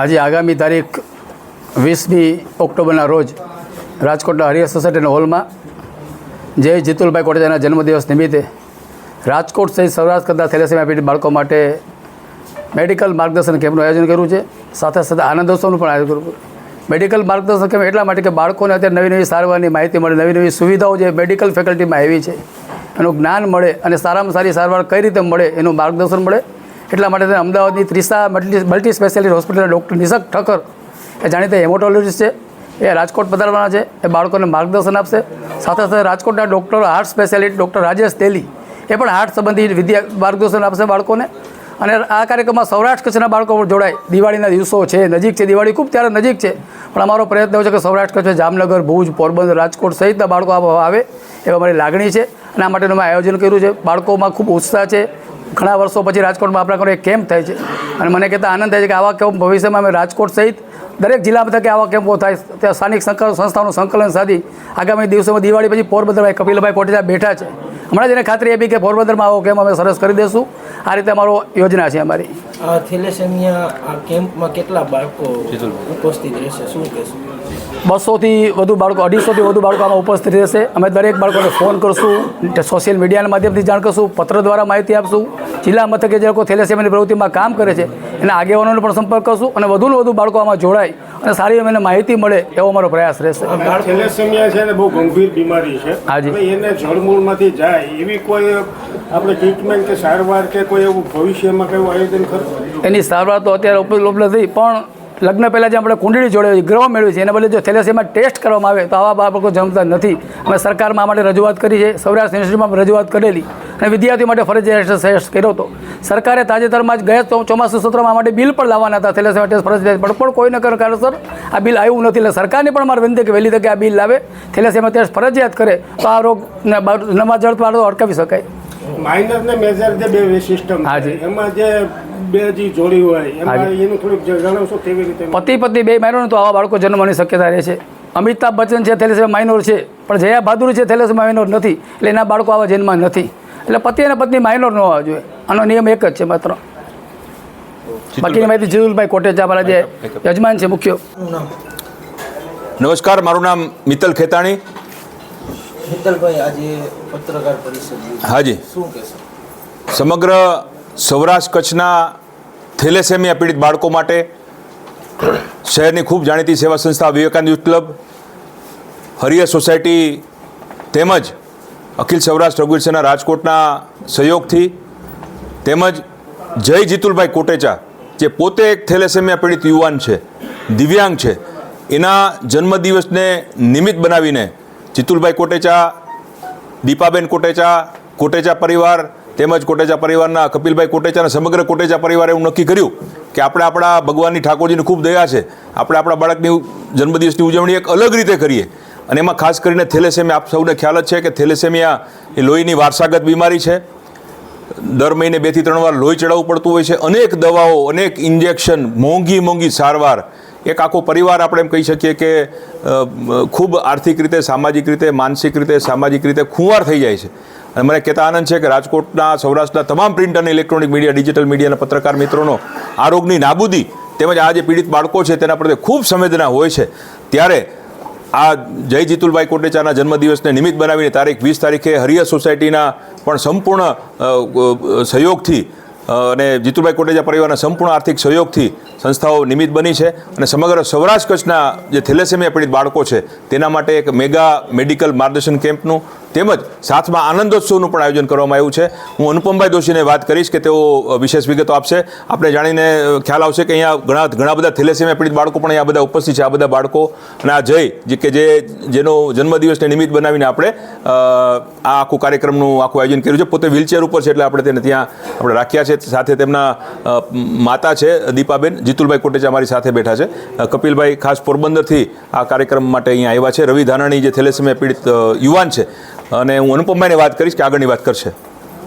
આજે આગામી તારીખ વીસમી ઓક્ટોબરના રોજ રાજકોટના હરિયર સોસાયટીના હોલમાં જય જીતુલભાઈ કોટેજાના જન્મદિવસ નિમિત્તે રાજકોટ સહિત સૌરાષ્ટ્ર કરતા થેલેસેમિયા પીડિત બાળકો માટે મેડિકલ માર્ગદર્શન કેમ્પનું આયોજન કર્યું છે. સાથે સાથે આનંદોત્સવનું પણ આયોજન કર્યું મેડિકલ માર્ગદર્શન કેમ્પ એટલા માટે કે બાળકોને અત્યારે નવી નવી સારવારની માહિતી મળે, નવી નવી સુવિધાઓ જે મેડિકલ ફેકલ્ટીમાં આવી છે. એનું જ્ઞાન મળે અને સારામાં સારી સારવાર કઈ રીતે મળે એનું માર્ગદર્શન મળે. એટલા માટે અમદાવાદની ત્રિસા મલ્ટી મલ્ટી સ્પેશિયાલિટી હોસ્પિટલના ડૉક્ટર નિશક ઠક્કર, એ જાણીતા હેમોટોલોજીસ્ટ છે. એ રાજકોટ પધારવાના છે. એ બાળકોને માર્ગદર્શન આપશે. સાથે સાથે રાજકોટના doctor heart speciality doctor Rajesh Teli, એ પણ હાર્ટ સંબંધી વિદ્યા માર્ગદર્શન આપશે બાળકોને. અને આ કાર્યક્રમમાં સૌરાષ્ટ્ર કચ્છના બાળકો પણ જોડાય. દિવાળીના દિવસો છે, નજીક છે. દિવાળી ખૂબ ત્યારે નજીક છે. પણ અમારો પ્રયત્ન એવો છે કે સૌરાષ્ટ્ર કચ્છ, જામનગર, ભુજ, પોરબંદર, રાજકોટ સહિતના બાળકો આવે એવા મારી લાગણી છે. અને આ માટેનું મેં આયોજન કર્યું છે. બાળકોમાં ખૂબ ઉત્સાહ છે. ઘણા વર્ષો પછી રાજકોટમાં આપણા ઘરે એક કેમ્પ થાય છે. અને મને કહેતા આનંદ થાય છે કે આવા કેમ્પ ભવિષ્યમાં અમે રાજકોટ સહિત દરેક જિલ્લા મથકે આવા કેમ્પો થાય. ત્યાં સ્થાનિક સંકલન સંસ્થાઓનું સંકલન સાધી. આગામી દિવસોમાં દિવાળી પછી પોરબંદરમાં કપિલભાઈ કોટેચા બેઠા છે. હમણાં જ એને ખાતરી આપી કે પોરબંદરમાં આવો કેમ્પ અમે સરસ કરી દઈશું આ રીતે અમારો યોજના છે અમારી. થેલેસેમિયા કેમ્પમાં કેટલા બાળકો ઉપસ્થિત રહેશે? શું કહેશો? બસોથી વધુ બાળકો અઢીસોથી વધુ બાળકો આમાં ઉપસ્થિત રહેશે. અમે દરેક બાળકોને ફોન કરશું સોશિયલ મીડિયાના માધ્યમથી જાણ કરશું પત્ર દ્વારા માહિતી આપશું. જિલ્લા મથકે જે લોકો થેલેસેમિયાની પ્રવૃત્તિમાં કામ કરે છે એના આગેવાનોનો પણ સંપર્ક કરશું અને વધુને વધુ બાળકો આમાં જોડાય અને સારી અમને માહિતી મળે એવો અમારો પ્રયાસ રહેશે. થેલેસેમિયા છે ને બહુ ગંભીર બીમારી છે. હાજી. એને જળમૂળમાંથી જાય એવી કોઈ આપણે ટ્રીટમેન્ટ કે સારવાર કે કોઈ એવું ભવિષ્યમાં કયું આયોજન ખરું? એની સારવાર તો અત્યારે ઉપલબ્ધ નથી પણ લગ્ન પહેલાં જે આપણે કુંડળી જોડે ગ્રહ મેળવી છે એના બદલે જો થેલેસીમાં ટેસ્ટ કરવામાં આવે તો આવા બાળકો જમતા નથી. અમે સરકારમાં માટે રજૂઆત કરી છે સૌરાષ્ટ્ર યુનિવર્સિટીમાં રજૂઆત કરેલી અને વિદ્યાર્થીઓ માટે ફરજિયાત ટેસ્ટ કર્યો હતો. સરકારે તાજેતરમાં જ ગયા ચોમાસુ સત્રમાં માટે બિલ પણ લાવવાના હતા થેલેસીમાં ટેસ્ટ ફરજિયાત પણ પણ કોઈ ન કરે કારણસર આ બિલ આવ્યું નથી. એટલે સરકારને પણ મારે વિનંતી કે વહેલી તકે આ બિલ લાવે. થેલેસીમાં ટેસ્ટ ફરજિયાત કરે તો આ રોગ નવા જળ અટકાવી શકાય. માઇનર ને મેજર જે બે સિસ્ટમ હાજી. એમાં જે બે જોડી હોય એનું થોડુંક જણાવશો કેવી રીતે પતિ પત્ની બે માઇનોર તો આવા બાળકો જન્મવાની શક્યતા રહે છે. અમિતાભ બચ્ચન છે થેલેસેમિયા માઇનોર છે પણ જયા બહાદુર છે થેલેસેમિયા માઇનોર નથી એટલે એના બાળકો આવા જન્મ નથી. એટલે પતિ અને પત્ની માઇનોર ન હોવા જોઈએ. આનો નિયમ એક જ છે માત્ર. બાકીની માહિતી જીતુલભાઈ કોટેચા અમારા જે યજમાન છે મુખ્ય. નમસ્કાર મારું નામ મિત્તલ ખેતાણી. મિત્તલભાઈ આજે પત્રકાર પરિષદ. હાજી શું કહેશો? સમગ્ર સૌરાષ્ટ્ર કચ્છના થેલેસેમિયા પીડિત બાળકો માટે શહેરની ખૂબ જાણીતી સેવા સંસ્થા વિવેકાનંદ યુથ ક્લબ હરિયર સોસાયટી તેમજ અખિલ સૌરાષ્ટ્ર રઘુવીર સેના રાજકોટના સહયોગથી તેમજ જય જીતુલભાઈ કોટેચા, જે પોતે એક થેલેસેમિયા પીડિત યુવાન છે, દિવ્યાંગ છે, એના જન્મદિવસને નિમિત્ત બનાવીને જીતુલભાઈ કોટેચા, દીપાબેન કોટેચા કોટેચા પરિવાર તેમજ કોટેચા પરિવારના કપિલભાઈ કોટેચાના સમગ્ર કોટેચા પરિવારે એવું નક્કી કર્યું કે આપણે આપણા ભગવાનની ઠાકોરજીની ખૂબ દયા છે. આપણે આપણા બાળકની જન્મદિવસની ઉજવણી એક અલગ રીતે કરીએ. અને એમાં ખાસ કરીને થેલેસેમિયા, આપ સૌને ખ્યાલ જ છે કે થેલેસેમિયા એ લોહીની વારસાગત બીમારી છે. દર મહિને બેથી ત્રણ વાર લોહી ચડાવવું પડતું હોય છે. અનેક દવાઓ, અનેક ઇન્જેક્શન, મોંઘી મોંઘી સારવાર. એક આખો પરિવાર આપણે એમ કહી શકીએ કે ખૂબ આર્થિક રીતે, સામાજિક રીતે, માનસિક રીતે, સામાજિક રીતે ખુંવાર થઈ જાય છે. અને મને કહેતા આનંદ છે કે રાજકોટના, સૌરાષ્ટ્રના તમામ પ્રિન્ટ અને ઇલેક્ટ્રોનિક મીડિયા ડિજિટલ મીડિયાના પત્રકાર મિત્રોનો આ રોગની નાબૂદી તેમજ આ જે પીડિત બાળકો છે તેના પ્રત્યે ખૂબ સંવેદના હોય છે. ત્યારે આ જય જીતુલભાઈ કોટેચાના જન્મદિવસને નિમિત્ત બનાવીને તારીખ વીસ તારીખે હરિયર સોસાયટીના પણ સંપૂર્ણ સહયોગથી અને જીતુભાઈ કોટેચા પરિવારના સંપૂર્ણ આર્થિક સહયોગથી સંસ્થાઓ નિમિત્ત બની છે અને સમગ્ર સૌરાષ્ટ્ર કચ્છના જે થેલેસેમિયા પીડિત બાળકો છે, તેના માટે એક મેગા મેડિકલ માર્ગદર્શન કેમ્પનું તેમજ સાથમાં આનંદોત્સવનું પણ આયોજન કરવામાં આવ્યું છે. હું અનુપમભાઈ દોશીને વાત કરીશ કે તેઓ વિશેષ વિગતો આપશે. આપણે જાણીને ખ્યાલ આવશે કે અહીંયા ઘણા ઘણા બધા થેલેસેમિયા પીડિત બાળકો પણ અહીંયા બધા ઉપસ્થિત છે, આ બધા બાળકો. અને આ જય, જે કે જે, જેનો જન્મદિવસને નિમિત્ત બનાવીને આપણે આ આખું કાર્યક્રમનું આખું આયોજન કર્યું છે. પોતે વ્હીલચેર ઉપર છે એટલે આપણે તેને ત્યાં આપણે રાખ્યા છે. સાથે તેમના માતા છે, દીપાબેન જીતુલભાઈ કોટેચા અમારી સાથે બેઠા છે. કપિલભાઈ, ખાસ પોરબંદરથી આ કાર્યક્રમ માટે અહીંયા આવ્યા છે. રવિ ધાનાણી, જે થેલેસેમિયા પીડિત યુવાન છે. અને હું અનુપમભાઈને વાત કરીશ કે આગળની વાત કરશે.